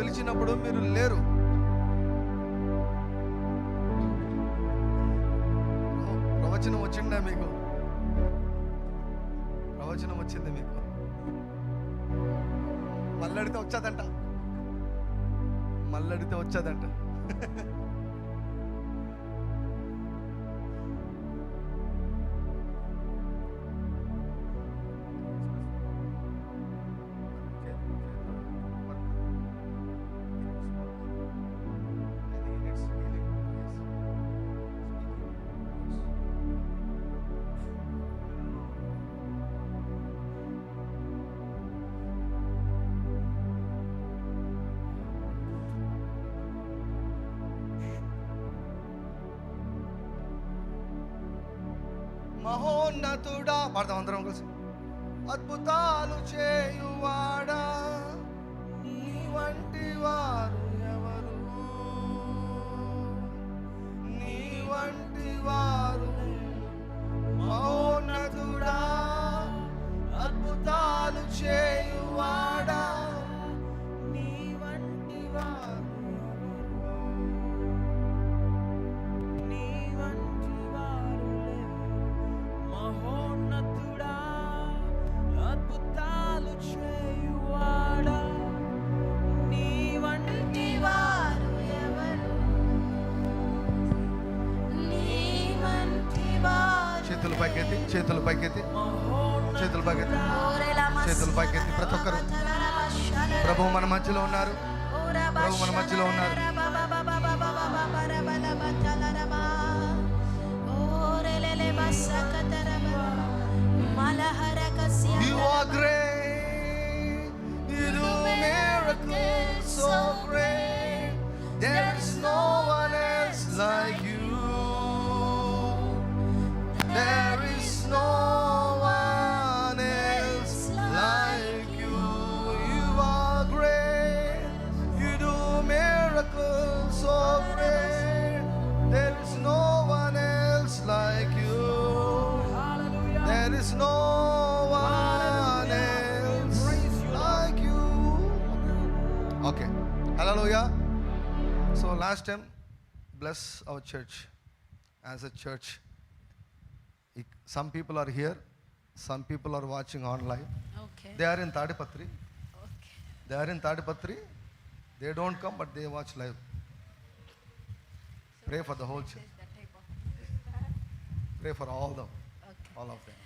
పిలిచినప్పుడు మీరు లేరు. ప్రవచనం వచ్చిందా మీకు? ప్రవచనం వచ్చింది మీకు. మల్లడితే వచ్చాదంట. మల్లడితే వచ్చాదంట. మహోన్నతుడా. పాడదాం అందరం కలిసి. అద్భుతాలు చేయువాడా. నీ వంటివా పైకెత్తి చేతులు పైకెత్తి చేతులు పైకెత్తి చేతులు పైకెత్తి ప్రతి ఒక్కరు ప్రభు మన మధ్యలో ఉన్నారు ప్రభు మన మధ్యలో ఉన్నారు You are great. You do miracles so great. Hallelujah. So last time, bless our church as a church. Some people are here, some people are watching online. Okay. They are in Tadipatri. Okay. They are in Tadipatri. They don't come, but they watch live. Pray for the whole church. Pray for all them, Okay. all of them.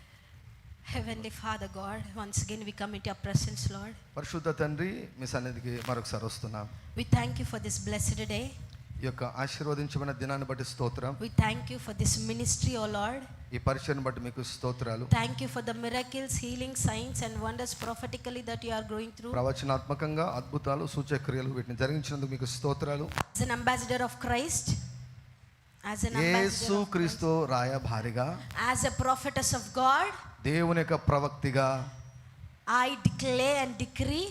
Heavenly Father God, once again we come into your presence, Lord. పరిశుద్ధ తండ్రి మీ సన్నిధికి మరొకసారి వస్తున్నాం We thank you for this blessed day. ఈ యొక్క ఆశీర్వదించబడిన దినాన్ని బట్టి స్తోత్రం We thank you for this ministry, O Lord. ఈ పరిచయం బట్టి మీకు స్తోత్రాలు Thank you for the miracles, healing, signs, and wonders prophetically that you are going through. ప్రవచనాత్మకంగా అద్భుతాలు సూచక్రియలు వీటిని జరిగించినందుకు మీకు స్తోత్రాలు As an ambassador of Christ, as an Yesu ambassador, of Christ, క్రీస్తు రాయభారిగా as a prophetess of God, దేవుని యొక్క ప్రవక్తిగా I declare and decree,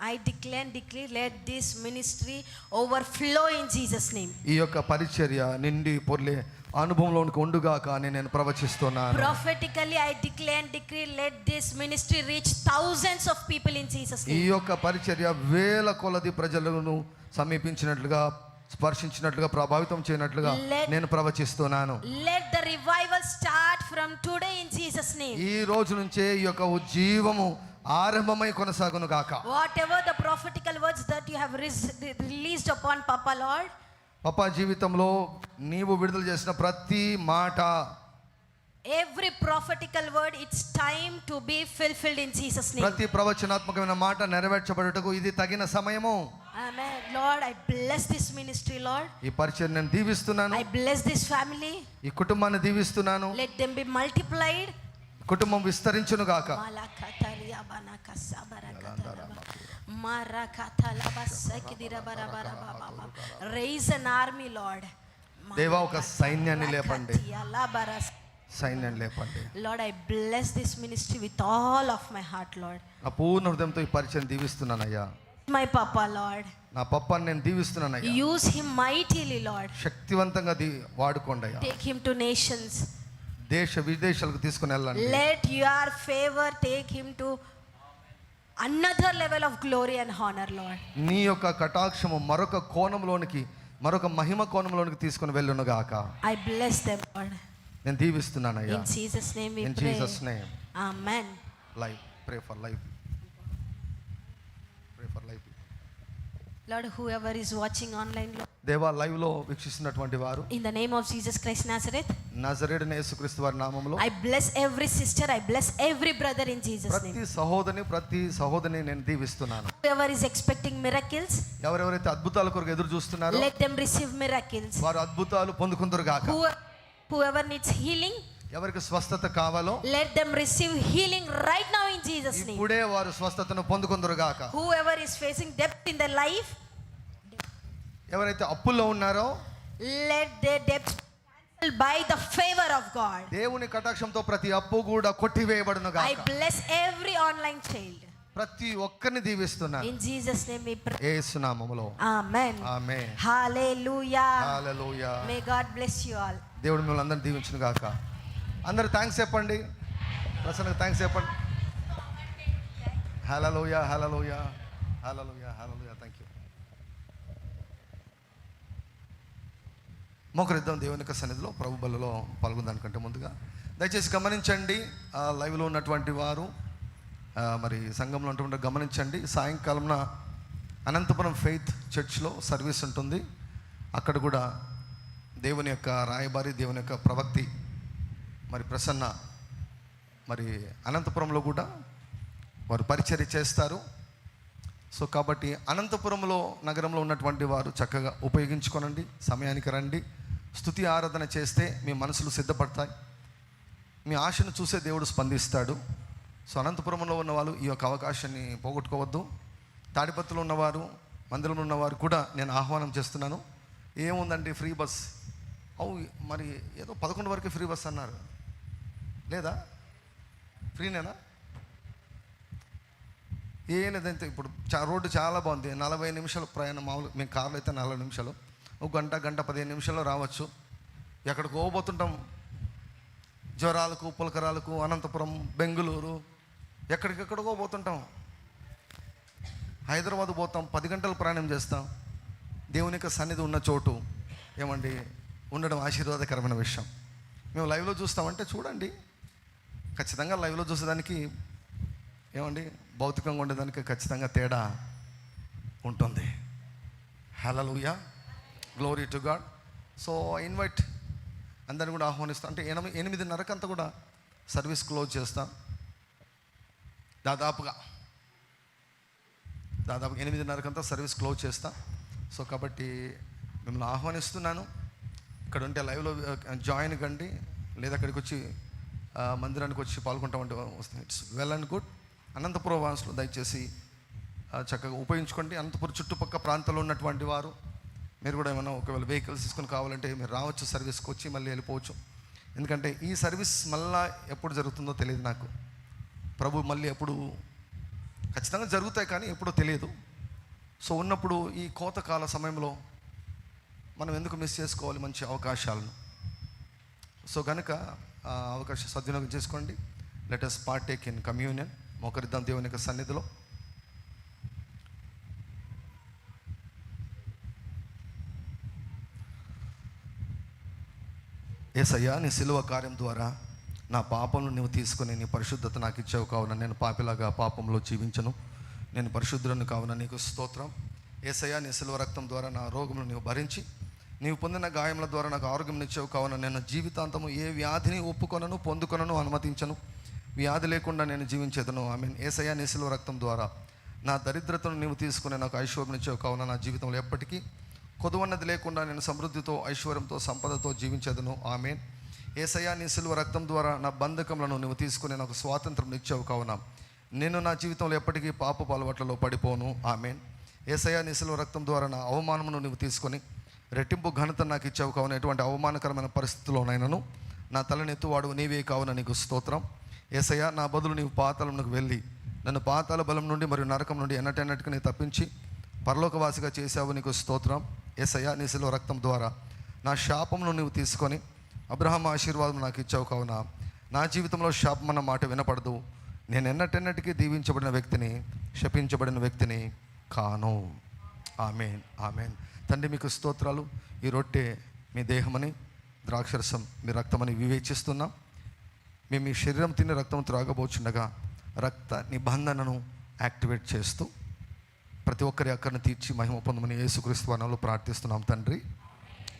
I declare and decree, let this ministry overflow in Jesus' name. ఈ యొక్క పరిచర్య నిండి పొర్లే అనుభవంలోనికి ఉండుగాక అని నేను ప్రవచిస్తున్నాను Prophetically, I declare and decree, let this ministry reach thousands of people in Jesus' ఈ. యొక్క పరిచర్య వేల కొలది ప్రజలను సమీపించినట్లుగా స్పర్శించినట్లుగా ప్రభావితం చేయనట్లుగా నేను ప్రవచిస్తున్నాను Let the revival start from today in Jesus' name. ఈ రోజు నుంచే ఈ యొక్క ఉజ్జీవము ఆరంభమై కొనసాగును గాక Whatever the prophetical words that you have res- released upon Papa Lord, పప్ప జీవితంలో నీవు విడుదల చేసిన ప్రతి మాట every prophetical word, it's time to be fulfilled in Jesus' name. ప్రతి ప్రవచనాత్మకమైన మాట నెరవేర్చబడుటకు ఇది తగిన సమయము Amen. Lord, I bless this ministry, Lord. ఈ పరిచయం నేను దీవిస్తున్నాను I bless this family. ఈ కుటుంబాన్ని దీవిస్తున్నాను Let them be multiplied. కుటుంబం విస్తరించును గాక. Raise an army, Lord. దేవా ఒక సైన్యాన్ని లేపండి సైన్యాన్ని లేపండి Lord, I bless this ministry with all of my heart, Lord. నా పూర్ణ హృదయంతో ఈ పరిచయం దీవిస్తున్నానయ్యా మై పాపా లార్డ్ నా పప్పాన్ని నేను దీవిస్తున్నాను అయ్యా. యూస్ హిమ్ మైటీలీ లార్డ్ శక్తివంతంగా దీ వాడుకోండి అయ్యా. టేక్ హిమ్ టు నేషన్స్ దేశ విదేశాలకు తీసుకొని వెళ్ళండి. Let your favour take him to another level of glory and honour Lord నీ యొక్క కటాక్షము మరొక కోణంలోనికి మరొక మహిమ కోణంలోనికి తీసుకొని వెళ్ళును గాక. ఐ బ్లెస్ దెం లార్డ్ నేను దీవిస్తున్నాను అయ్యా. In Jesus name we pray in Jesus name amen life pray for life Lord, whoever is watching online, Lord, దేవా లైవ్ లో వీక్షిస్తున్నటువంటి వారు in the name of Jesus Christ Nazareth, నజరేడు యేసుక్రీస్తు వారి నామంలో I bless every sister, I bless every brother in Jesus' name. ప్రతి సహోదరిని ప్రతి సహోదరిని నేను దీవిస్తున్నాను Whoever is expecting miracles, ఎవరెవరైతే అద్భుతాల కొరకు ఎదురు చూస్తున్నారో let them receive miracles. వారు అద్భుతాలు పొందుకుందరు గాక Who, whoever needs healing, ఎవరికి స్వస్థత కావాలో let them receive healing right now in Jesus' name. ఇప్పుడే వారు స్వస్థతను పొందుకుందరు గాక Whoever is facing depth in their life, ఎవరైతే అప్పుల్లో ఉన్నారో debts be cancelled by the favor of God. దేవుని కటాక్షంతో ప్రతి అప్పు కూడా కొట్టివేయబడును I గాక bless every online child. ప్రతి ఒక్కరిని దీవిస్తున్నాను In Jesus' name we pray. ఏసు నామములో Amen. ఆమె Hallelujah. Hallelujah May God bless you all. దేవుడు మిమ్మల్ని అందరిని దీవించును గాక అందరు థ్యాంక్స్ చెప్పండి. ప్రసన్నకు థ్యాంక్స్ చెప్పండి. హలలోయ హలలోయ హలలోయ హలలోయ థ్యాంక్ యూ మోకరిద్దాం దేవుని యొక్క సన్నిధిలో ప్రభు బలలో పాల్గొందానికంటే ముందుగా దయచేసి గమనించండి లైవ్లో ఉన్నటువంటి వారు మరి సంఘంలో ఉన్నటువంటి గమనించండి. సాయంకాలంన అనంతపురం ఫెయిత్ చర్చ్లో సర్వీస్ ఉంటుంది. అక్కడ కూడా దేవుని యొక్క రాయబారి దేవుని యొక్క ప్రవక్తి మరి ప్రసన్న మరి అనంతపురంలో కూడా వారు పరిచర్య చేస్తారు. సో కాబట్టి అనంతపురంలో నగరంలో ఉన్నటువంటి వారు చక్కగా ఉపయోగించుకోనండి సమయానికి రండి స్థుతి ఆరాధన చేస్తే మీ మనసులు సిద్ధపడతాయి. మీ ఆశను చూసే దేవుడు స్పందిస్తాడు. సో అనంతపురంలో ఉన్న వాళ్ళు ఈ యొక్క అవకాశాన్ని పోగొట్టుకోవద్దు. తాడిపత్రులు ఉన్నవారు మందిరంలో ఉన్నవారు కూడా నేను ఆహ్వానం చేస్తున్నాను. ఏముందండి ఫ్రీ బస్? అవు మరి ఏదో పదకొండు వరకే ఫ్రీ బస్ అన్నారు. లేదా? ఫ్రీనేనా ఏ లేదంటే ఇప్పుడు చా రోడ్డు చాలా బాగుంది. నలభై నిమిషాలు ప్రయాణం మామూలు మేము కార్లో అయితే నలభై నిమిషాలు. ఒక గంట గంట పదిహేను నిమిషాల్లో రావచ్చు. ఎక్కడికి పోబోతుంటాం జ్వరాలకు పులకరాలకు అనంతపురం బెంగళూరు ఎక్కడికెక్కడికో పోతుంటాం. హైదరాబాద్ పోతాం. పది గంటలు ప్రయాణం చేస్తాం. దేవుని యొక్క సన్నిధి ఉన్న చోటు. ఏమండి? ఉండడం ఆశీర్వాదకరమైన విషయం. మేము లైవ్లో చూస్తామంటే చూడండి. ఖచ్చితంగా లైవ్లో చూసేదానికి ఏమండి? భౌతికంగా ఉండేదానికి ఖచ్చితంగా తేడా ఉంటుంది. Hallelujah glory to God so invite అందరిని కూడా ఆహ్వానిస్తాం. అంటే ఎనిమిది ఎనిమిదిన్నరకంతా కూడా సర్వీస్ క్లోజ్ చేస్తాం. దాదాపుగా దాదాపు ఎనిమిదిన్నరకంతా సర్వీస్ క్లోజ్ చేస్తాం. సో కాబట్టి మిమ్మల్ని ఆహ్వానిస్తున్నాను. ఇక్కడ ఉంటే లైవ్లో జాయిన్ uh, కండి. లేదా అక్కడికి వచ్చి మందిరానికి వచ్చి పాల్గొంటామంటే వస్తుంది. It's well and good Anantapur వాసులు దయచేసి చక్కగా ఉపయోగించుకోండి. అనంతపురం చుట్టుపక్క ప్రాంతంలో ఉన్నటువంటి వారు మీరు కూడా ఏమైనా ఒకవేళ వెహికల్స్ తీసుకొని కావాలంటే మీరు రావచ్చు సర్వీస్కి వచ్చి మళ్ళీ వెళ్ళిపోవచ్చు. ఎందుకంటే ఈ సర్వీస్ మళ్ళా ఎప్పుడు జరుగుతుందో తెలియదు నాకు. ప్రభు మళ్ళీ ఎప్పుడు ఖచ్చితంగా జరుగుతాయి కానీ ఎప్పుడో తెలియదు. సో ఉన్నప్పుడు ఈ కోతకాల సమయంలో మనం ఎందుకు మిస్ చేసుకోవాలి మంచి అవకాశాలను? సో కనుక అవకాశం సద్వినియోగం చేసుకోండి. Let us partake in communion ఒకరిద్దాం దేవుని యొక్క సన్నిధిలో. ఏసయ్యా నీ సిలువ కార్యం ద్వారా నా పాపంను నువ్వు తీసుకుని నీ పరిశుద్ధత నాకు ఇచ్చావు కావున నేను పాపిలాగా పాపంలో జీవించను. నేను పరిశుద్ధులను కావున నీకు స్తోత్రం. ఏసయ్యా నీ సిలువ రక్తం ద్వారా నా రోగములు నువ్వు భరించి నీవు పొందిన గాయముల ద్వారా నాకు ఆరోగ్యం ఇచ్చావు కావున నేను జీవితాంతము ఏ వ్యాధిని ఒప్పుకొనను పొందుకొనను అనుమతించను. వ్యాధి లేకుండా నేను జీవించేదను. ఐ మీన్ ఏసయ్యా నీ రక్తం ద్వారా నా దరిద్రతను నీవు తీసుకునే నాకు ఐశ్వర్యం ఇచ్చావు కావున నా జీవితంలో ఎప్పటికీ కొదువన్నది లేకుండా నేను సమృద్ధితో ఐశ్వర్యంతో సంపదతో జీవించేదను. ఆమె ఏసయ్యా నీ సిల్వ రక్తం ద్వారా నా బంధకములను నువ్వు తీసుకుని నాకు స్వాతంత్రం ఇచ్చావు కావున నేను నా జీవితంలో ఎప్పటికీ పాపపు అలవాట్లలో పడిపోను. ఆమెన్. ఏసయ్యా నీ సిల్వ రక్తం ద్వారా నా అవమానమును నువ్వు తీసుకొని రెట్టింపు ఘనత నాకు ఇచ్చావు కావున ఎటువంటి అవమానకరమైన పరిస్థితుల్లోనైనాను. నా తలనెత్తువాడు నీవే కావున నీకు స్తోత్రం. ఏసయ్య నా బదులు నీవు పాతాళమునకు వెళ్ళి నన్ను పాతాల బలం నుండి మరియు నరకం నుండి ఎన్నటెన్నటికి నీ తప్పించి పరలోకవాసిగా చేశావు నీకు స్తోత్రం. ఏసయ్య నీ శిలో రక్తం ద్వారా నా శాపమును నువ్వు తీసుకొని అబ్రహం ఆశీర్వాదం నాకు ఇచ్చావు కావున. నా జీవితంలో శాపం అన్న మాట వినపడదు. నేను ఎన్నటెన్నటికీ దీవించబడిన వ్యక్తిని శపించబడిన వ్యక్తిని కాను. Amen amen. తండ్రి మీకు స్తోత్రాలు. ఈ రొట్టె మీ దేహమని ద్రాక్షరసం మీ రక్తమని వివేచిస్తున్నాం. మేము మీ శరీరం తిని రక్తం త్రాగబోచుండగా రక్త నిబంధనను యాక్టివేట్ చేస్తూ ప్రతి ఒక్కరి అక్కడిని తీర్చి మహిమ పొందమని యేసుక్రీస్తు వనంలో ప్రార్థిస్తున్నాం తండ్రి.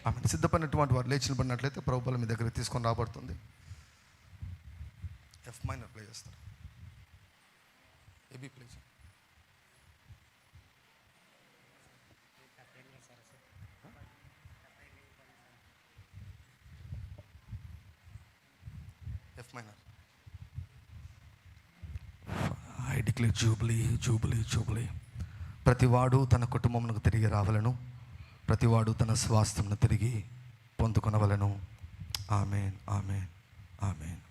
ఆమె సిద్ధపడినటువంటి వారు లేచిన పడినట్లయితే ప్రభుత్వం మీ దగ్గర తీసుకొని రాబడుతుంది. ఎఫ్ మైనర్ ప్లే చేస్తారు ఏబీ ప్లే చేయండి. F minor I declare jubilee jubilee jubilee ప్రతివాడు తన కుటుంబమునకు తిరిగి రావలను. ప్రతివాడు తన స్వాస్థ్యమును తిరిగి పొందుకొనవలను. ఆమెన్ ఆమెన్ ఆమెన్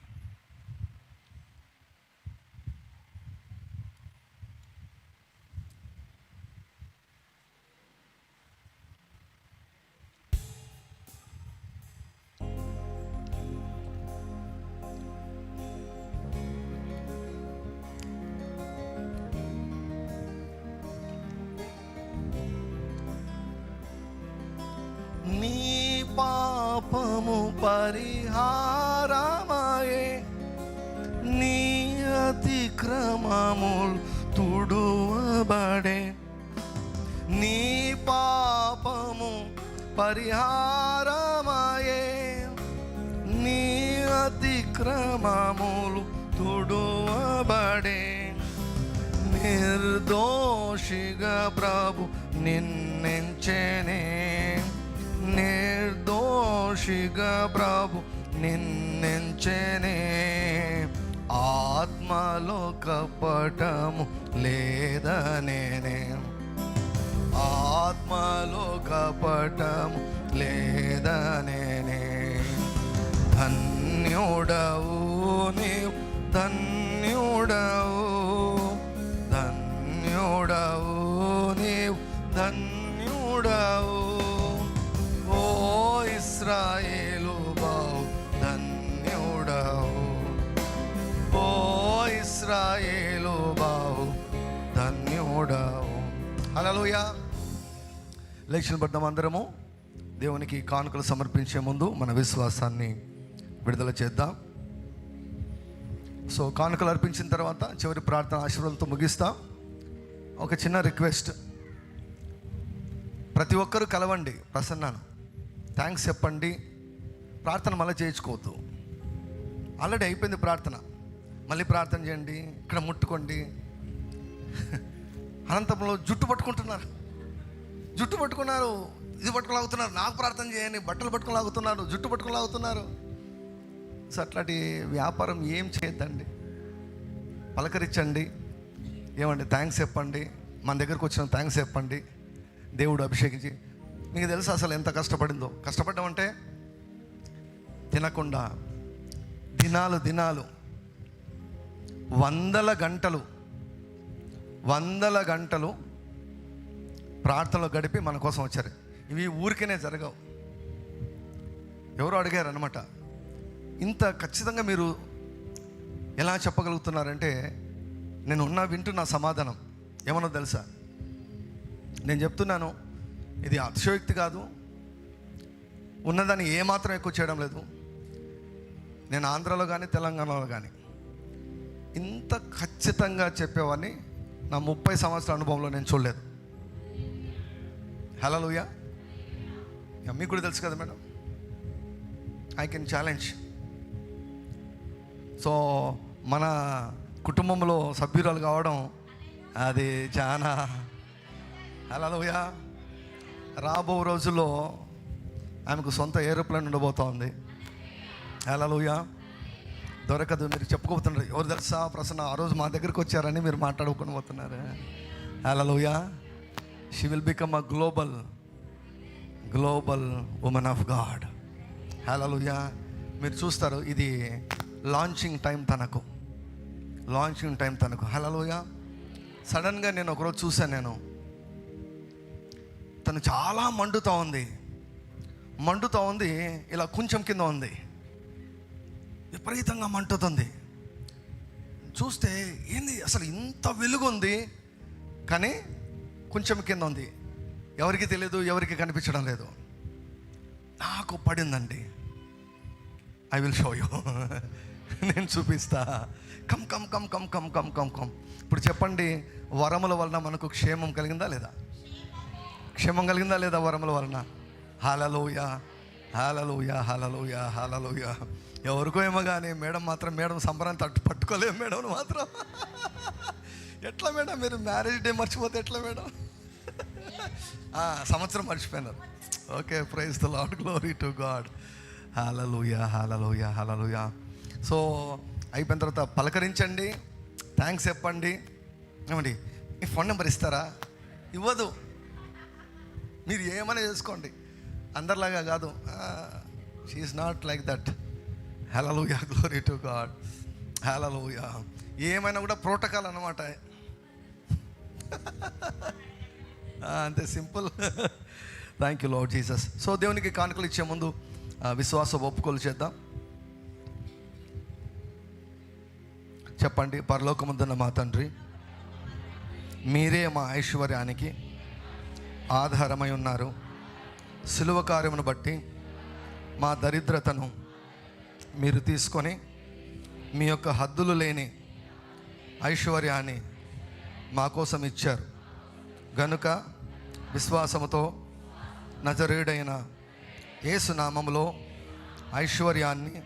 అతిక్రమములు తుడువబడే నీ పాపము పరిహారమయే. నీ అతిక్రమములు తుడువబడే నిర్దోషిగా ప్రభు నిన్నెంచెనే. నిర్దోషిగా ప్రభు నిన్నెంచెనే. ఆత్మలో కపటము లేదనే ఆత్మలో కపటము లేదనే ధన్యుడవు నీవు ధన్యుడవు ధన్యుడవు నీవు ధన్యుడవు. ఓ ఇస్రాయే ధన్యుడవు హల్లెలూయా uh, లేచిన పడ్డం అందరము దేవునికి కానుకలు సమర్పించే ముందు మన విశ్వాసాన్ని విడుదల చేద్దాం. సో కానుకలు అర్పించిన తర్వాత చివరి ప్రార్థన ఆశీర్వాదాలతో ముగిస్తాం. ఒక చిన్న రిక్వెస్ట్. ప్రతి ఒక్కరూ కలవండి ప్రసన్నాను. థ్యాంక్స్ చెప్పండి. ప్రార్థన మళ్ళీ చేయించుకోవద్దు. ఆల్రెడీ అయిపోయింది ప్రార్థన. మళ్ళీ ప్రార్థన చేయండి ఇక్కడ ముట్టుకోండి. అనంతపురంలో జుట్టు పట్టుకుంటున్నారు. జుట్టు పట్టుకున్నారు ఇది పట్టుకుని లాగుతున్నారు నాకు ప్రార్థన చేయని బట్టలు పట్టుకుని లాగుతున్నారు జుట్టు పట్టుకుని లాగుతున్నారు. సో అట్లాంటి వ్యాపారం ఏం చేయొద్దండి. పలకరించండి. ఏమండి థ్యాంక్స్ చెప్పండి. మన దగ్గరకు వచ్చిన థ్యాంక్స్ చెప్పండి. దేవుడు అభిషేకించి. మీకు తెలుసు అసలు ఎంత కష్టపడిందో? కష్టపడ్డామంటే తినకుండా దినాలు దినాలు వందల గంటలు వందల గంటలు ప్రార్థనలో గడిపి మన కోసం వచ్చారు. ఇవి ఊరికనే జరగవు. ఎవరు అడిగారు అనమాట ఇంత ఖచ్చితంగా మీరు ఎలా చెప్పగలుగుతున్నారంటే నేను ఉన్నా వింటున్న సమాధానం. ఏమన్నా తెలుసా? నేను చెప్తున్నాను ఇది అతిశయోక్తి కాదు. ఉన్నదాన్ని ఏమాత్రం ఎక్కువ చేయడం లేదు. నేను ఆంధ్రాలో కానీ తెలంగాణలో కానీ ఇంత ఖచ్చితంగా చెప్పేవాడిని నా ముప్పై సంవత్సరాల అనుభవంలో నేను చూడలేదు. హలో లూయా మీకు కూడా తెలుసు కదా madam? I can challenge so మన కుటుంబంలో సభ్యురాలు కావడం అది చాలా హలోయా రాబో రోజుల్లో ఆమెకు సొంత ఏరోప్లేన్ ఉండబోతోంది. హలోయా దొరకదు మీరు చెప్పుకోబోతున్నారు. ఎవరు తెలుసా ప్రసన్న ఆ రోజు మా దగ్గరికి వచ్చారని మీరు మాట్లాడుకొని పోతున్నారు. Hallelujah she will become a global global woman of God hallelujah మీరు చూస్తారు ఇది లాంచింగ్ టైం తనకు. లాంచింగ్ టైం తనకు. హలోయా సడన్గా నేను ఒకరోజు చూశాను నేను. తను చాలా మండుతూ ఉంది. మండుతూ ఉంది ఇలా కొంచెం కింద ఉంది. విపరీతంగా మంటుతుంది. చూస్తే ఏంది అసలు ఇంత వెలుగు ఉంది కానీ కొంచెం కింద ఉంది. ఎవరికి తెలియదు ఎవరికి కనిపించడం లేదు. నాకు పడిందండి. ఐ విల్ షో యూ నేను చూపిస్తా. Come come come come come come come come. ఇప్పుడు చెప్పండి వరముల వలన మనకు క్షేమం కలిగిందా లేదా? క్షేమం కలిగిందా లేదా వరముల వలన? హాలలోయ హాలలోయ హాలలోయ హాలలోయ ఎవరికో ఏమో కానీ మేడం మాత్రం మేడం సంబరం తట్టు పట్టుకోలేము మేడం మాత్రం. ఎట్లా మేడం మీరు మ్యారేజ్ డే మర్చిపోతే ఎట్లా మేడం? సంవత్సరం మర్చిపోయినారు. Okay praise the Lord glory to God hallelujah hallelujah hallelujah so అయిపోయిన తర్వాత పలకరించండి థ్యాంక్స్ చెప్పండి. ఏమండి మీ ఫోన్ నెంబర్ ఇస్తారా? ఇవ్వదు. మీరు ఏమైనా చేసుకోండి. అందరిలాగా కాదు. She is not like that hallelujah glory to God hallelujah ఏమైనా కూడా ప్రోటోకాల్ అనమాట అంతే simple. Thank you Lord Jesus so దేవునికి కానుకలు ఇచ్చే ముందు విశ్వాస ఒప్పుకోలు చేద్దాం. చెప్పండి పరలోకముందున్న మా తండ్రి మీరే మా ఐశ్వర్యానికి ఆధారమై ఉన్నారు. సులువ కార్యమును బట్టి మా దరిద్రతను మీరు తీసుకొని మీ యొక్క హద్దులు లేని ఐశ్వర్యాన్ని మా కోసం ఇచ్చారు. గనుక విశ్వాసముతో నజరేడైన యేసునామములో ఐశ్వర్యాన్ని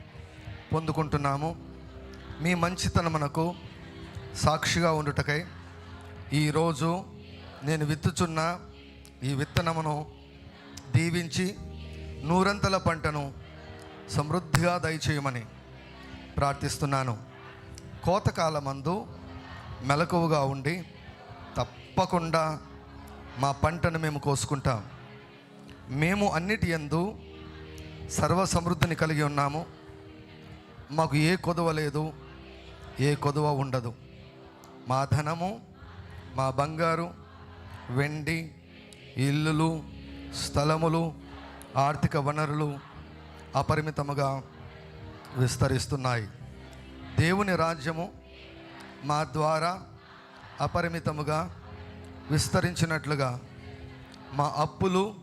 పొందుకుంటున్నాము. మీ మంచితనమునకు సాక్షిగా ఉండుటకై ఈరోజు నేను విత్తుచున్న ఈ విత్తనమును దీవించి నూరంతల పంటను సమృద్ధిగా దయచేయమని ప్రార్థిస్తున్నాను. కోతకాలమందు మెలకువగా ఉండి తప్పకుండా మా పంటను మేము కోసుకుంటాం. మేము అన్నిటి యందు సర్వ సమృద్ధిని కలిగి ఉన్నాము. మాకు ఏ కొదవ లేదు ఏ కొదవ ఉండదు. మా ధనము మా బంగారు వెండి ఇల్లులు స్థలములు ఆర్థిక వనరులు అపరిమితముగా విస్తరిస్తున్నాయి. దేవుని రాజ్యము మా ద్వారా అపరిమితముగా విస్తరించినట్లుగా మా అప్పులు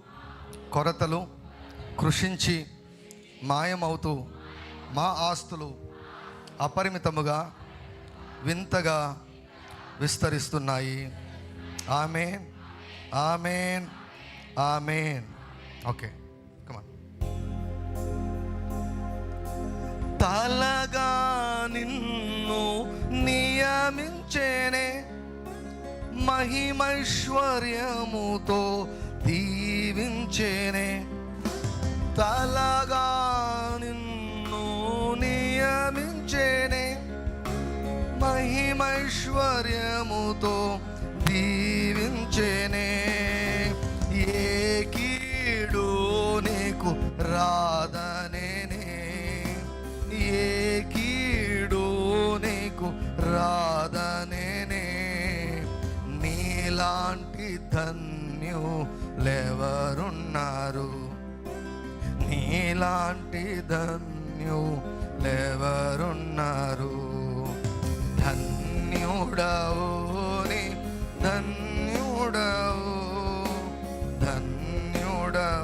కొరతలు కృషించి మాయమవుతూ మా ఆస్తులు అపరిమితముగా వింతగా విస్తరిస్తున్నాయి. Amen amen amen. ఓకే. తలగా నిన్ను నియమించేనే మహిమైశ్వర్యముతో దీవించేనే. తలగా నిన్ను నియమించేనే మహిమైశ్వర్యముతో దీవించేనే. ఏ కీడు నీకు రాదా ఏ కీడు నీకు రాదనే నీలాంటి ధన్యు లేవరున్నారు నీలాంటి ధన్యు లేవరున్నారు ధన్యుడవు ధన్యుడవు ధన్యుడవు.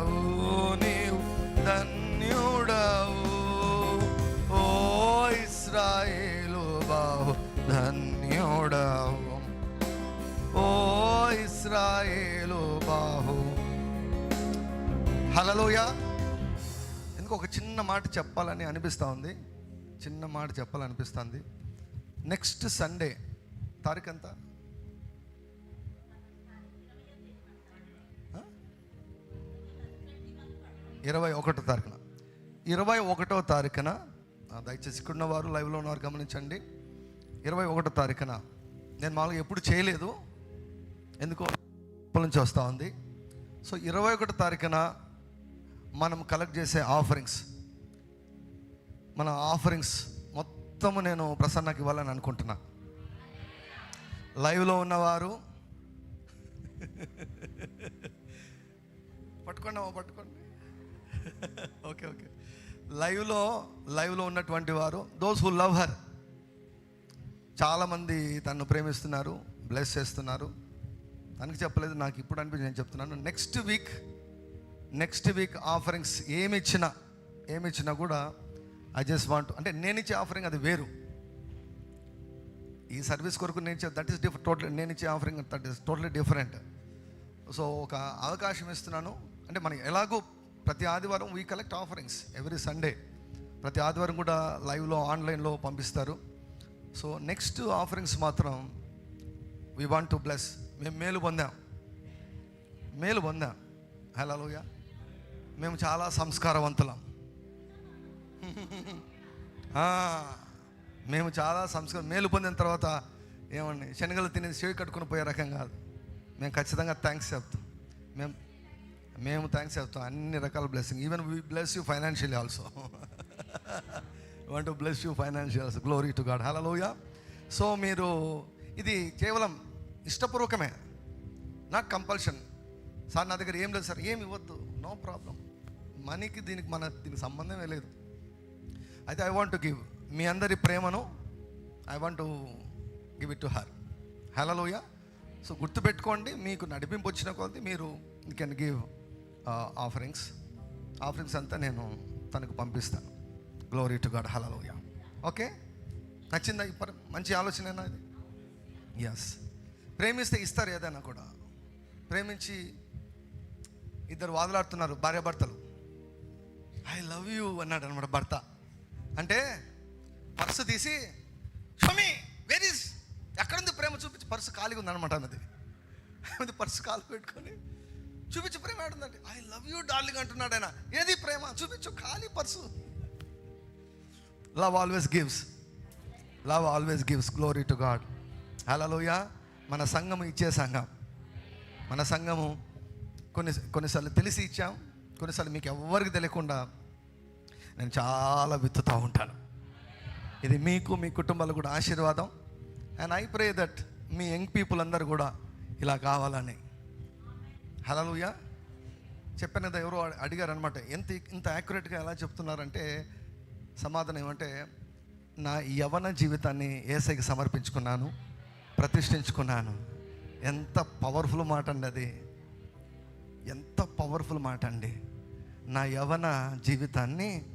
ఇస్రాయేలు బాహు. హలలోయ ఎందుకు ఒక చిన్న మాట చెప్పాలని అనిపిస్తూ ఉంది. చిన్న మాట చెప్పాలనిపిస్తుంది నెక్స్ట్ సండే తారీఖు ఎంత ఇరవై ఒకటో తారీఖున. ఇరవై ఒకటో తారీఖున దయచేసి ఇక్కడ ఉన్నవారు లైవ్లో ఉన్నవారు గమనించండి. ఇరవై ఒకటో తారీఖున. నేను మామూలుగా ఎప్పుడు చేయలేదు. ఎందుకో? ఇప్పటి నుంచి వస్తూ ఉంది. సో ఇరవై ఒకటో తారీఖున మనం కలెక్ట్ చేసే ఆఫరింగ్స్ మన ఆఫరింగ్స్ మొత్తము నేను ప్రసన్నకి ఇవ్వాలని అనుకుంటున్నా. లైవ్లో ఉన్నవారు పట్టుకోండి పట్టుకోండి. Okay okay. లైవ్లో లైవ్లో ఉన్నటువంటి వారు దోస్ హు లవ్ హర్ చాలామంది తను ప్రేమిస్తున్నారు బ్లెస్ చేస్తున్నారు. తనకి చెప్పలేదు నాకు ఇప్పుడు అనిపించి నేను చెప్తున్నాను. Next week next week offerings ఏమి ఇచ్చినా ఏమి ఇచ్చినా కూడా ఐ జస్ట్ వాంట్ అంటే నేను ఇచ్చే ఆఫరింగ్ అది వేరు. ఈ సర్వీస్ కొరకు నేను ఇచ్చే దట్ ఈస్ డిఫరెంట్ టోటల్ నేను ఇచ్చే offering that is totally different so ఒక అవకాశం ఇస్తున్నాను. అంటే మనకి ఎలాగో ప్రతి ఆదివారం we collect offerings every Sunday ప్రతి ఆదివారం కూడా లైవ్లో ఆన్లైన్లో పంపిస్తారు. సో నెక్స్ట్ ఆఫరింగ్స్ మాత్రం వీ వాంట్ టు బ్లెస్ మేము మేలు పొందాం. మేలు పొందాం. హలోయ మేము చాలా సంస్కారవంతులం. మేము చాలా సంస్కారం మేలు పొందిన తర్వాత ఏమండి శనగలు తినేది చెవి కట్టుకుని పోయే రకం కాదు. మేము ఖచ్చితంగా థ్యాంక్స్ చెప్తాం. మేము మేము థ్యాంక్స్ చెప్తాం. అన్ని రకాల blessing even we bless you financial also want to bless you financials glory to God hallelujah so మీరు ఇది కేవలం ఇష్టపూర్వకమే. నాకు కంపల్షన్ సార్ నా దగ్గర ఏం లేదు సార్ ఏమి ఇవ్వద్దు. నో ప్రాబ్లం మనీకి దీనికి మన దీనికి సంబంధమే లేదు. అయితే ఐ వాంట్ టు గివ్ మీ అందరి ప్రేమను I want to give it to her hallelujah so గుర్తుపెట్టుకోండి మీకు నడిపింపు వచ్చిన కొద్దీ మీరు you can give offerings offerings అంతా నేను తనకు పంపిస్తాను. Glory to God hallelujah okay నచ్చిందా ఇప్పుడు మంచి ఆలోచన ఇది? ఎస్ ప్రేమిస్తే ఇస్తారు ఏదైనా కూడా. ప్రేమించి ఇద్దరు వాదులాడుతున్నారు భార్యాభర్తలు. ఐ లవ్ యూ అన్నాడు అనమాట భర్త. అంటే పర్సు తీసి షమి వెర్ ఇస్ ఎక్కడుంది ప్రేమ? చూపించి పర్సు ఖాళీగా ఉందనమాట అన్నది. అది పర్సు కాలు పెట్టుకొని చూపించు ప్రేమ ఆడుందండి ఐ లవ్ యూ డార్లింగ్ అంటున్నాడు ఆయన. ఏది ప్రేమ? చూపించు ఖాళీ purse. Love always gives love always gives glory to God hallelujah మన సంఘము ఇచ్చే సంఘం. మన సంఘము కొన్ని కొన్నిసార్లు తెలిసి ఇచ్చాం కొన్నిసార్లు మీకు ఎవరికి తెలియకుండా నేను చాలా విత్తుతూ ఉంటాను. ఇది మీకు మీ కుటుంబాలకు కూడా ఆశీర్వాదం. అండ్ ఐ ప్రే దట్ మీ యంగ్ పీపుల్ అందరు కూడా ఇలా కావాలని. హలలుయ చెప్పాను కదా ఎవరో అడిగారు అనమాట ఎంత ఇంత యాక్యురేట్గా ఎలా చెప్తున్నారంటే సమాధానం ఏమంటే నా యవన జీవితాన్ని ఏసైకి సమర్పించుకున్నాను. ప్రతిష్ఠించుకున్నాను. ఎంత పవర్ఫుల్ మాట అండి అది. ఎంత పవర్ఫుల్ మాట అండి. నా యవన జీవితాన్ని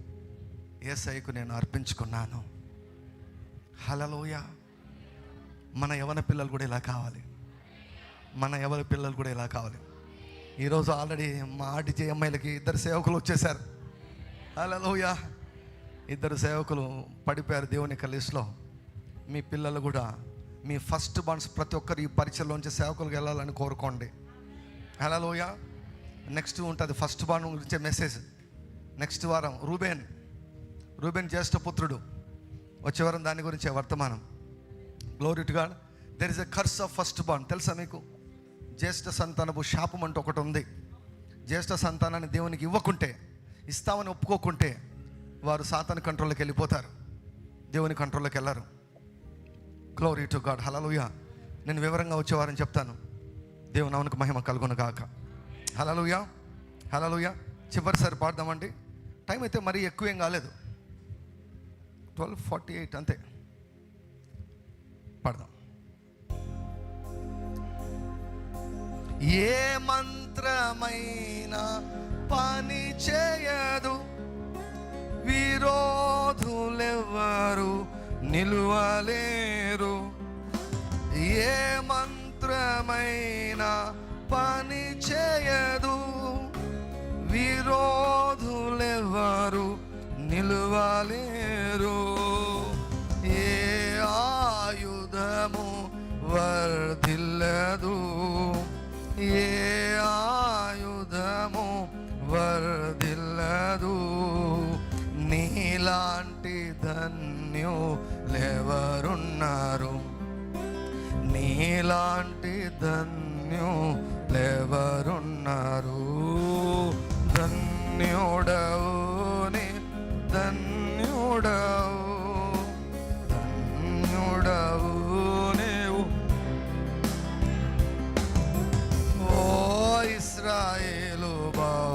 ఏసైకు నేను అర్పించుకున్నాను. హలలోయ మన యవన పిల్లలు కూడా ఇలా కావాలి. మన యవన పిల్లలు కూడా ఇలా కావాలి. ఈరోజు ఆల్రెడీ మా ఆర్టీజీ అమ్మాయిలకి ఇద్దరు సేవకులు వచ్చేసారు హలలోయ ఇద్దరు సేవకులు పడిపోయారు దేవుని యొక్క లిస్ట్లో. మీ పిల్లలు కూడా మీ ఫస్ట్ బాండ్స్ ప్రతి ఒక్కరు ఈ పరిచయలోంచి సేవకులకు వెళ్ళాలని కోరుకోండి. హలోయ నెక్స్ట్ ఉంటుంది ఫస్ట్ బాండ్ గురించే మెసేజ్ నెక్స్ట్ వారం రూబేన్. రూబేన్ జ్యేష్ఠ పుత్రుడు. వచ్చే వారం దాని గురించే వర్తమానం. Glory to God there is a curse of firstborn తెలుసా మీకు? జ్యేష్ఠ సంతానపు శాపం అంటూ ఒకటి ఉంది. జ్యేష్ఠ సంతానాన్ని దేవునికి ఇవ్వకుంటే ఇస్తామని ఒప్పుకోకుంటే వారు సాతాన్ కంట్రోల్లోకి వెళ్ళిపోతారు. దేవుని కంట్రోల్లోకి వెళ్ళారు. గ్లోరీ టు గాడ్ హలలుయ నేను వివరంగా వచ్చేవారని చెప్తాను. దేవుని అవునికి మహిమ కలుగును గాక. హలలుయ హలలుయ చివరిసారి పాడదామండి. టైం అయితే మరీ ఎక్కువేం కాలేదు. ట్వెల్వ్ ఫార్టీ ఎయిట్ అంతే. పాడదాం. ఏ మంత్రమైన పని చేయదు. విరోధులెవ్వరు నిలువలేరు. ఏ మంత్రమైన పని చేయదు. విరోధులెవ్వరు నిలువలేరు. ఏ ఆయుధము వర్ధిల్లదు. ఏ ఆయుధము వర్ధిల్లదు. నీలాంటి ధన్యులెవరున్నారు నీలాంటి ధన్యులెవరున్నారు? ధన్యుడవు నీ ధన్యుడవు. ధన్యుడవు నీవు. ఓ ఇస్రాయేలు బావు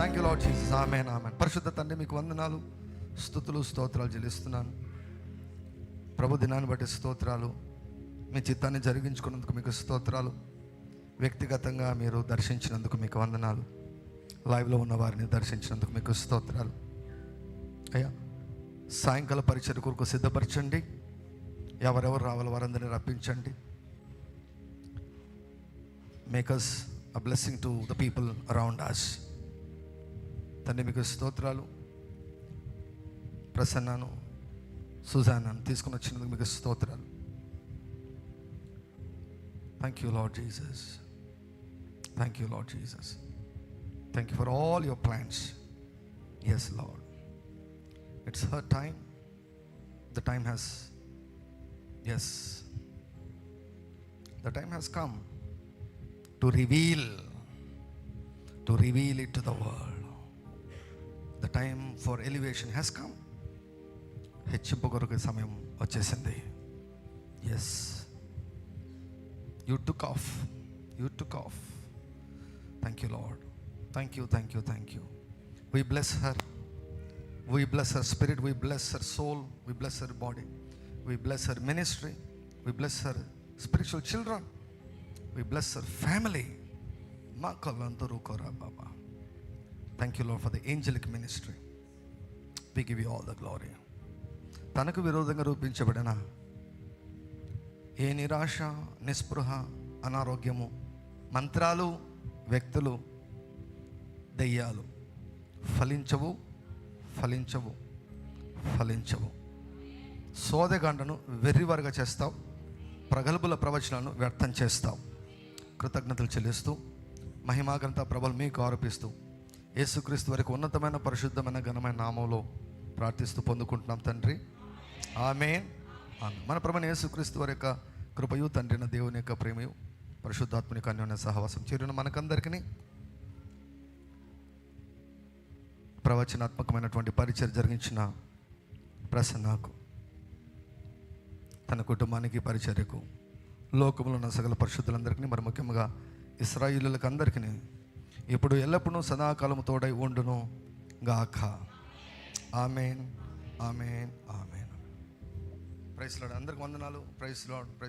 thank you Lord Jesus amen amen పరిశుద్ధ తండ్రి మీకు వందనాలు స్థుతులు స్తోత్రాలు చెల్లిస్తున్నాను. ప్రభు దినాన్ని బట్టి స్తోత్రాలు మీ చిత్తాన్ని జరిగించుకున్నందుకు మీకు స్తోత్రాలు వ్యక్తిగతంగా మీరు దర్శించినందుకు మీకు వందనాలు లైవ్లో ఉన్న వారిని దర్శించినందుకు మీకు స్తోత్రాలు. అయ్యా సాయంకాల పరిచయ కొరకు సిద్ధపరచండి. ఎవరెవరు రావాలి వారందరినీ రప్పించండి. Makers a blessing to the people around us తండ్రి మీకు స్తోత్రాలు. ప్రసన్నను సుజానాను తీసుకుని వచ్చినందుకు మీకు స్తోత్రాలు. Thank you Lord Jesus thank you Lord Jesus thank you for all your plans yes Lord it's her time the time has yes the time has come to reveal to reveal it to the world the time for elevation has come హెచ్చింపు కొరకు సమయం వచ్చేసింది. Yes you took off you took off thank you Lord thank you thank you thank you we bless her we bless her spirit we bless her soul we bless her body we bless her ministry we bless her spiritual children we bless her family మా కళ్ళందరూ కోరా బాబా thank you Lord for the angelic ministry we give you all the glory తనకు విరోధంగా రూపించబడిన ఏ నిరాశ నిస్పృహ అనారోగ్యము మంత్రాలు వ్యక్తులు దెయ్యాలు ఫలించవు ఫలించవు ఫలించవు. సోదగాండను వెర్రివారుగా చేస్తావు ప్రగల్భుల ప్రవచనాలను వ్యర్థం చేస్తావు. కృతజ్ఞతలు చెల్లిస్తూ మహిమాగంత ప్రభలు మీకు ఆరోపిస్తూ యేసుక్రీస్తు వరకు ఉన్నతమైన పరిశుద్ధమైన ఘనమైన నామంలో ప్రార్థిస్తూ పొందుకుంటున్నాం తండ్రి. ఆమె మన ప్రమాణ యేసుక్రీస్తు వారి యొక్క కృపయు తండ్రిన దేవుని యొక్క ప్రేమయు పరిశుద్ధాత్మని అన్యోన్య సహవాసం చేరిన మనకందరికీ. ప్రవచనాత్మకమైనటువంటి పరిచయం జరిగించిన ప్రసన్నకు తన కుటుంబానికి పరిచర్యకు లోకంలో ఉన్న సకల పరిశుద్ధులందరికీ మరి ముఖ్యంగా ఇస్రాయిలులకు అందరికీ ఇప్పుడు ఎల్లప్పుడూ సదాకాలము తోడై ఉండును గాక. Amen. Amen. Amen. Praise Lord. అందరికి వందనాలు. Praise Lord. ప్రైస్